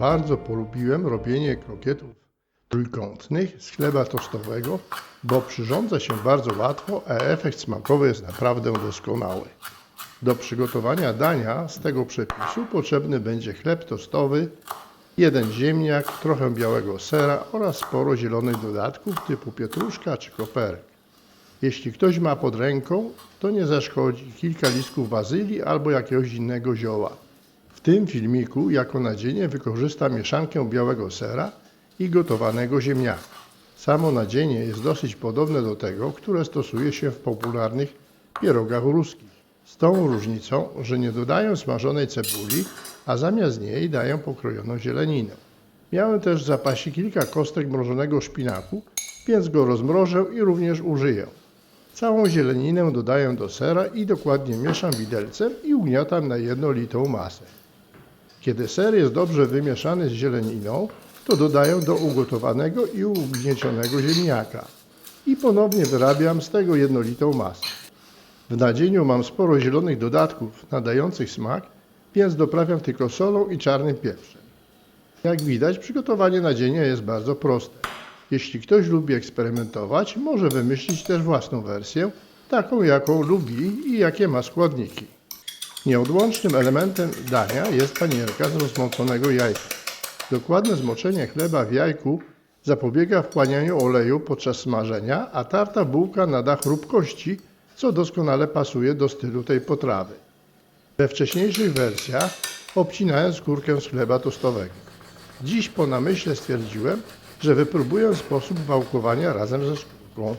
bardzo polubiłem robienie krokietów trójkątnych z chleba tostowego, bo przyrządza się bardzo łatwo, a efekt smakowy jest naprawdę doskonały. Do przygotowania dania z tego przepisu potrzebny będzie chleb tostowy, jeden ziemniak, trochę białego sera oraz sporo zielonych dodatków typu pietruszka czy koperek. Jeśli ktoś ma pod ręką, to nie zaszkodzi kilka listków bazylii albo jakiegoś innego zioła. W tym filmiku jako nadzienie wykorzystam mieszankę białego sera i gotowanego ziemniaka. Samo nadzienie jest dosyć podobne do tego, które stosuje się w popularnych pierogach ruskich. Z tą różnicą, że nie dodają smażonej cebuli, a zamiast niej dają pokrojoną zieleninę. Miałem też w zapasie kilka kostek mrożonego szpinaku, więc go rozmrożę i również użyję. Całą zieleninę dodaję do sera i dokładnie mieszam widelcem i ugniatam na jednolitą masę. Kiedy ser jest dobrze wymieszany z zieleniną, to dodaję do ugotowanego i ugniecionego ziemniaka i ponownie wyrabiam z tego jednolitą masę. W nadzieniu mam sporo zielonych dodatków nadających smak, więc doprawiam tylko solą i czarnym pieprzem. Jak widać, przygotowanie nadzienia jest bardzo proste. Jeśli ktoś lubi eksperymentować, może wymyślić też własną wersję, taką jaką lubi i jakie ma składniki. Nieodłącznym elementem dania jest panierka z rozmąconego jajka. Dokładne zmoczenie chleba w jajku zapobiega wchłanianiu oleju podczas smażenia, a tarta bułka nada chrupkości, co doskonale pasuje do stylu tej potrawy. We wcześniejszych wersjach obcinałem skórkę z chleba tostowego. Dziś po namyśle stwierdziłem, że wypróbuję sposób wałkowania razem ze skórką.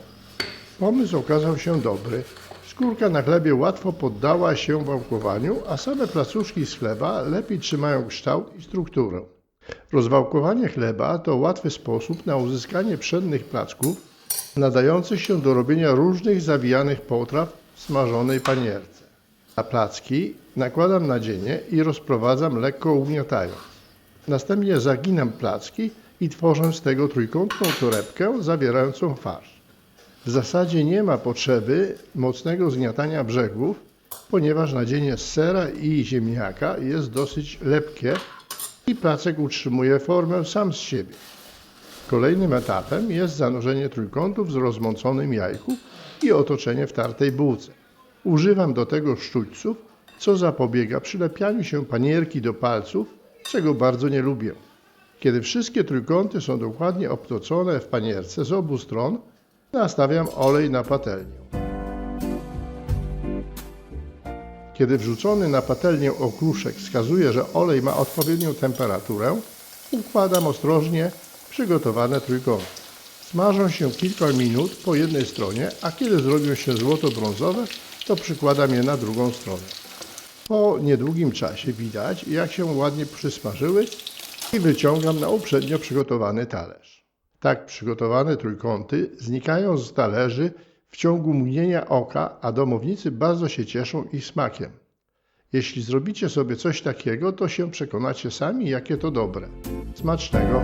Pomysł okazał się dobry. Skórka na chlebie łatwo poddała się wałkowaniu, a same placuszki z chleba lepiej trzymają kształt i strukturę. Rozwałkowanie chleba to łatwy sposób na uzyskanie pszennych placków nadających się do robienia różnych zawijanych potraw w smażonej panierce. Na placki nakładam nadzienie i rozprowadzam lekko ugniatając. Następnie zaginam placki i tworzę z tego trójkątną torebkę zawierającą farsz. W zasadzie nie ma potrzeby mocnego zgniatania brzegów, ponieważ nadzienie sera i ziemniaka jest dosyć lepkie i placek utrzymuje formę sam z siebie. Kolejnym etapem jest zanurzenie trójkątów z rozmąconym jajku i otoczenie w tartej bułce. Używam do tego sztućców, co zapobiega przylepianiu się panierki do palców, czego bardzo nie lubię. Kiedy wszystkie trójkąty są dokładnie obtocone w panierce z obu stron, nastawiam olej na patelnię. Kiedy wrzucony na patelnię okruszek wskazuje, że olej ma odpowiednią temperaturę, układam ostrożnie przygotowane trójkąty. Smażą się kilka minut po jednej stronie, a kiedy zrobią się złoto-brązowe, to przykładam je na drugą stronę. Po niedługim czasie widać, jak się ładnie przysmażyły i wyciągam na uprzednio przygotowany talerz. Tak przygotowane trójkąty znikają z talerzy w ciągu mgnienia oka, a domownicy bardzo się cieszą ich smakiem. Jeśli zrobicie sobie coś takiego, to się przekonacie sami, jakie to dobre. Smacznego!